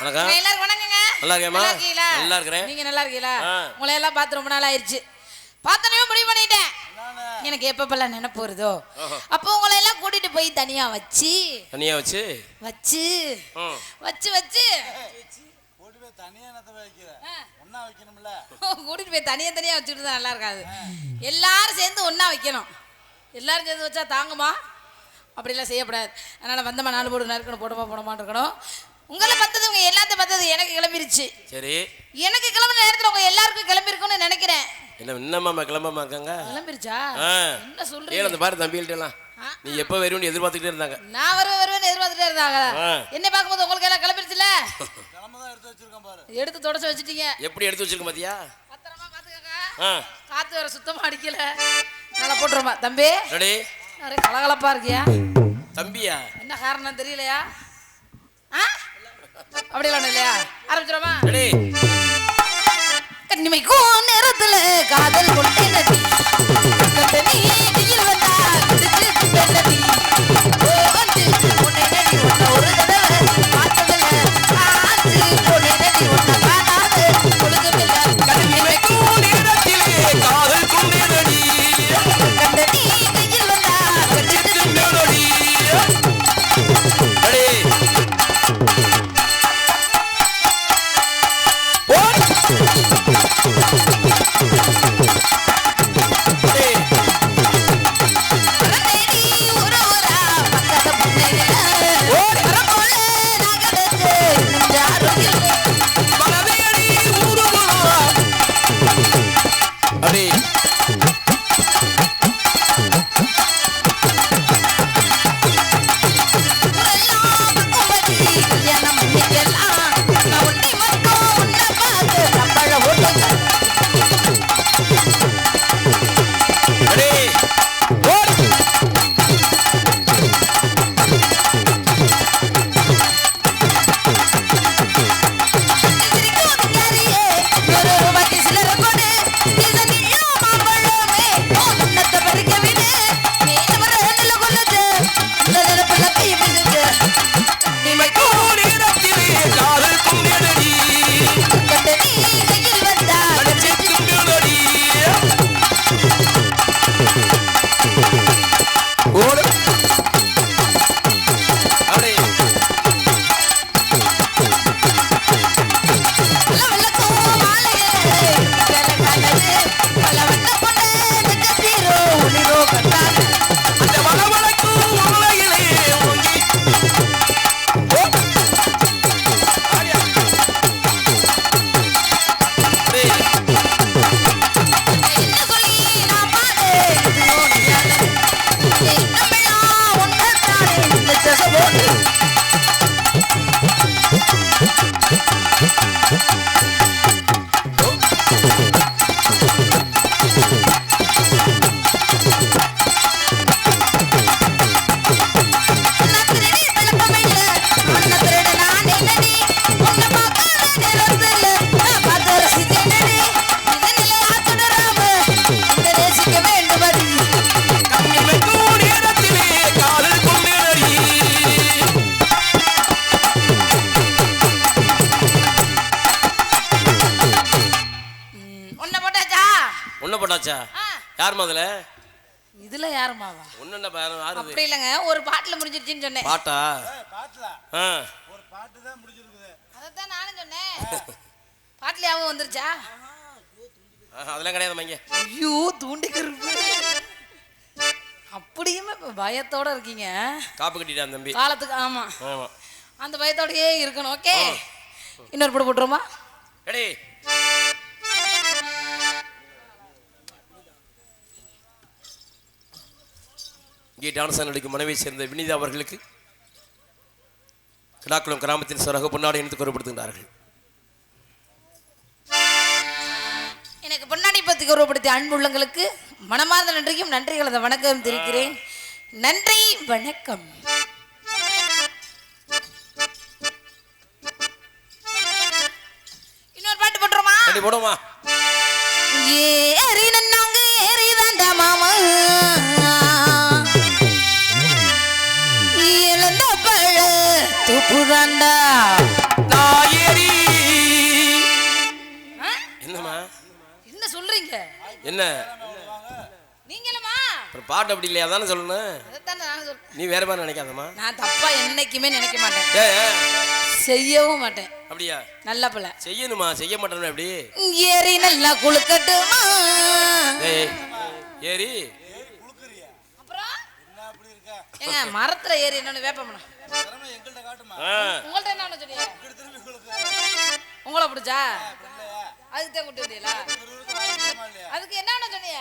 வணக்கம். எல்லாருக்கும் வணக்கங்க. நல்லா இருக்கேம்மா? நல்லா இருக்கீங்களா நல்லா இருக்கிறேன். நீங்க நல்லா இருக்கீங்களா. உங்களை எல்லாம் பார்த்து ரொம்ப நாள் ஆயிருச்சு பார்த்தனையும் முடிவு பண்ணிட்டேன். எனக்கு எப்பப்பெல்லாம் நினைப்பு வருதோ. அப்போ உங்களை எல்லாம் கூட்டிட்டு போய் தனியா வச்சு தனியா வச்சு? வச்சு. வச்சு வச்சு. ஒன்னா கூட்டிட்டு போய் தனியா தனியா வச்சுட்டு தான் நல்லா இருக்காது எல்லாரும் சேர்ந்து ஒண்ணா வைக்கணும். எல்லாரும் சேர்ந்து வச்சா தாங்குமா? அப்படிலாம் செய்யக்கூடாது அதனால வந்தமா நாலு போடு நறுக்கணும் போடுமா போடமான்னு இருக்கணும். உங்களை பத்தது உங்க எல்லாத்தையும் பத்தது எனக்கு கிளம்பிருச்சு. சரி. எனக்கு கிளம்புற நேரத்துல உங்க எல்லாருக்கும் கிளம்பிருக்கும்னு நினைக்கிறேன். என்ன இன்னமாமா கிளம்பாம இருக்காங்க? கிளம்பிருச்சா. என்ன ஏன் சொல்றீங்க அந்த பாரு தம்பிகள்ட்ட எல்லாம். நீ எப்ப வருவன்னு எதிர்பார்த்துக்கிட்டே இருந்தாங்க. நான் வருவேன் வருவேன் எதிர்பார்த்துட்டே இருந்தாங்க. என்ன பார்க்கும்போது உங்களுக்கு எல்லாம் கிளம்பிருச்சுல கிளம்ப தான் எடுத்து வச்சிருக்கேன் பாரு. எடுத்து தொடச்சு வச்சுட்டீங்க. எப்படி எடுத்து வச்சிருக்க பாத்தியா? பத்திரமா பாத்துக்கங்க. காத்து வேற சுத்தமா அடிக்கல. நல்லா போட்டுருமா. தம்பி. ரெடி நிறைய கலகலப்பா இருக்கியா? தம்பியா? என்ன காரணம் தெரியலையா? அப்படிலாம் இல்லையா? ஆரம்பிச்சிரோமா ரெடி. கண்ணிமைக்கும் நேரத்துல காதல் கொண்டே நீ வந்தா ஒண்ணு போட்டாச்சா யார் முதல்ல? இதுல யாருமாவா ஒண்ணு என்ன பேரம் யாருது அப்படி இல்லைங்க ஒரு பாட்டுல முடிஞ்சிருச்சுன்னு சொன்னேன். பாட்டா? பாட்டுல. ஒரு பாட்டு தான் முடிஞ்சிருக்குது. அதைத்தான் நானும் சொன்னேன். பாட்டுல ஞாபகம் வந்துருச்சா? ஆஹா, அதெல்லாம் கிடையாது மைங்க ஐயோ தூண்டிக்கிறது அப்படியுமே இப்ப பயத்தோட இருக்கீங்க. காப்பு கட்டிட்டான் தம்பி. காலத்துக்கு ஆமா. ஆமா. அந்த பயத்தோடயே இருக்கணும் ஓகே? இன்னொரு போட்டு போட்டுருமா ரெடி இங்கே டான்சன் நடிக்கும் மனைவியை சேர்ந்த வினிதா அவர்களுக்கு கிடாக்குளம் கிராமத்தின் சார்பாக பொன்னாடை இணைத்து கூறப்படுத்துகிறார்கள் எனக்கு பொன்னாடி பத்தி கௌரவப்படுத்திய அன்பு உள்ளங்களுக்கு மனமார்ந்த நன்றியும் நன்றிகளது வணக்கம் தெரிவிக்கிறேன். நன்றி வணக்கம். இன்னொரு பாட்டு போட்டுருமா போடுமா ஏறி கண்ட தாயரி என்னம்மா? என்ன சொல்றீங்க? என்ன? நீங்களுமா? பாட்டு அப்படி இல்லையா? தானே சொல்லணும். நீ வேற மாதிரி நினைக்காதம்மா. நான் தப்பா என்னைக்குமே நினைக்க மாட்டேன். செய்யவும் மாட்டேன். அப்படியா? நல்ல பிள்ளை. செய்யணுமா? செய்ய மாட்டேன் எப்படி? ஏறி நல்லா குளுக்கட்டுமா? ஏறி ஏங்க மரத்துல ஏறி என்னன்னு ஆ. உங்கள்ட்ட என்ன சொன்னீங்க உங்களை பிடிச்சா? அதுக்கு தான் கூட்டி வந்தீங்களா? அதுக்கு என்ன சொன்னீங்க?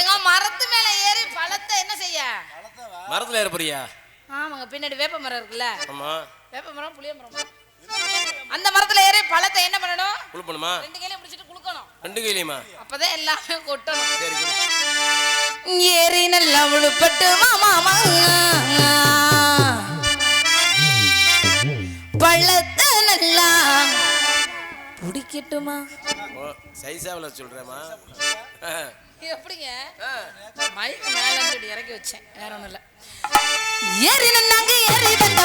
எங்க மரத்து மேல ஏறி பழத்தை என்ன செய்ய? மரத்துல ஏற போறியா? ஆமாங்க பின்னாடி வேப்ப மரம் இருக்குல்ல. ஆமா. வேப்ப மரம் புளிய மரம் அந்த மரத்துல ஏறி பழத்தை என்ன பண்ணணும்? குளிப்பணுமா ரெண்டு கையில பிடிச்சிட்டு குளுக்கணும் ரெண்டு கையிலையுமா? அப்பதான் எல்லாமே கொட்டணும். ஏறி நல்லா விழுப்பட்டு மாமா பள்ளத்தை நல்லா. பிடிக்கட்டுமா? சைஸாவில் சொல்கிறேம்மா எப்படிங்க? மைக் மேல இறக்கி வச்சேன். வேற ஒண்ணும் இல்ல. ஏறி நின்னாங்க ஏறி வந்த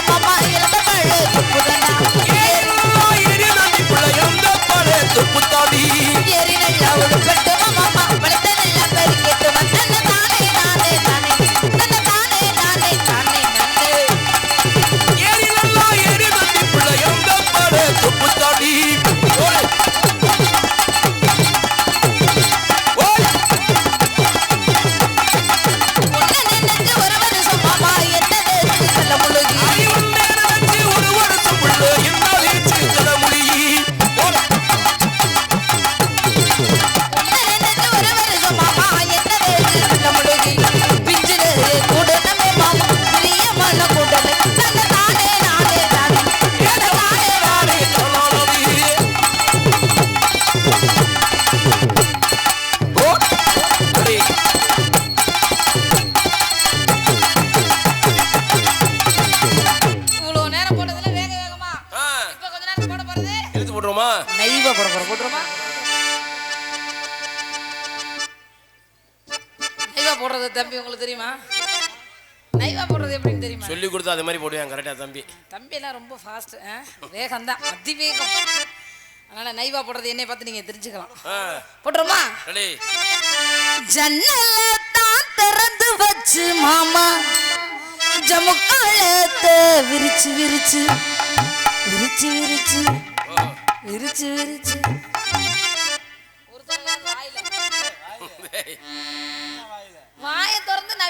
தம்பி உங்களுக்கு தெரியுமா? நைவா போடுறது எப்படின்னு தெரியுமா? சொல்லி கொடுத்தா அது மாதிரி போடுவேன் கரெக்டாக தம்பி. தம்பி எல்லாம் ரொம்ப ஃபாஸ்ட் வேகம் தான் அதிவேகம். அதனால நைவா போடுறது என்னை பார்த்து நீங்க தெரிஞ்சுக்கலாம். போட்டுருமா? ரெடி. ஜன்னல தான் திறந்து வச்சு மாமா. ஜமுக்காலத்தை விரிச்சு விரிச்சு. விரிச்சு விரிச்சு. விரிச்சு விரிச்சு. டேய், வாயை திறந்து நான்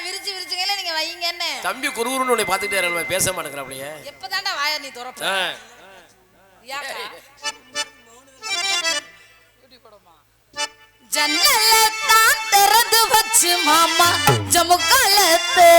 விரிச்சு விரிச்சுங்களே நீங்க வைங்க என்ன தம்பி குறுகுறுன்னு உன்னை பார்த்துக்கிட்டே இருக்கணும் பேச மாட்டேங்கிறான் அப்படியே எப்பதான்டா வாயை நீ திறப்ப? ஜன்னல தான் திறந்து வச்சு மாமா ஜமுக்காலத்தை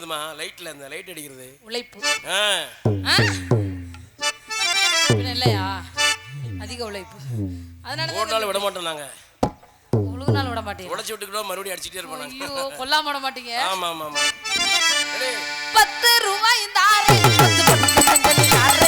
வேர்த்து ஓடுதுமா லைட்ல இந்த லைட் அடிக்கிறது. உழைப்பு. ஆ. ஆ? பின்ன இல்லையா? அதிக உழைப்பு. அதனால ஒரு நாள் விட மாட்டோம் நாங்க. உழுகு நாள் விட மாட்டேன். உடச்சி விட்டுக்கிட்டோம் மறுபடியும் அடிச்சிட்டே இருப்போம் நாங்க. ஐயோ கொல்லாம விட மாட்டீங்க. ஆமா ஆமா ஆமா பத்து ரூபாய் ஆறு பத்து ஆறு.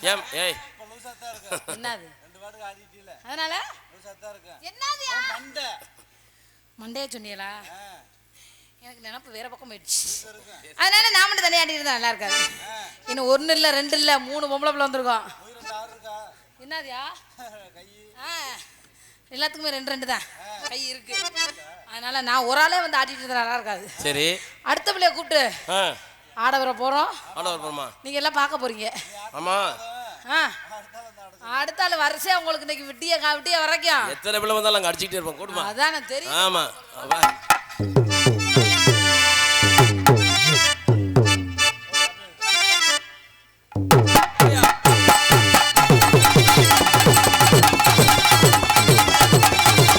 ஏன் ஏய். என்னது? அதனால? மண்டையா சொன்னீங்களா? எனக்கு நினப்பு வேற பக்கம் போயிடுச்சு. அதனால நான் மட்டும் தனியா ஆடிட்டு நல்லா இருக்காது. இன்னும் ஒன்னு இல்ல ரெண்டு இல்ல மூணு பொம்பளை பிள்ளை வந்திருக்கோம். என்னதுயா? கை. ஆ. எல்லாத்துக்குமே ரெண்டு ரெண்டு தான். கை இருக்கு. அதனால நான் ஒரு ஆளே வந்து ஆடிட்டு இருந்தா நல்லா இருக்காது. சரி. அடுத்த பிள்ளைய கூப்பிட்டு. ஆட வர போறோம். ஆட வரணுமா நீங்க எல்லாம் பார்க்க போறீங்க. ஆமா. ஆ. அடுத்த ஆள் வரிசையா உங்களுக்கு இன்னைக்கு விட்டிய கா விட்டிய வரைக்கும். எத்தனை பிள்ளை வந்தாலும் அங்க அடிச்சுக்கிட்டே இருப்போம். கூடுமா அதான் தெரியும். ஆமா. வா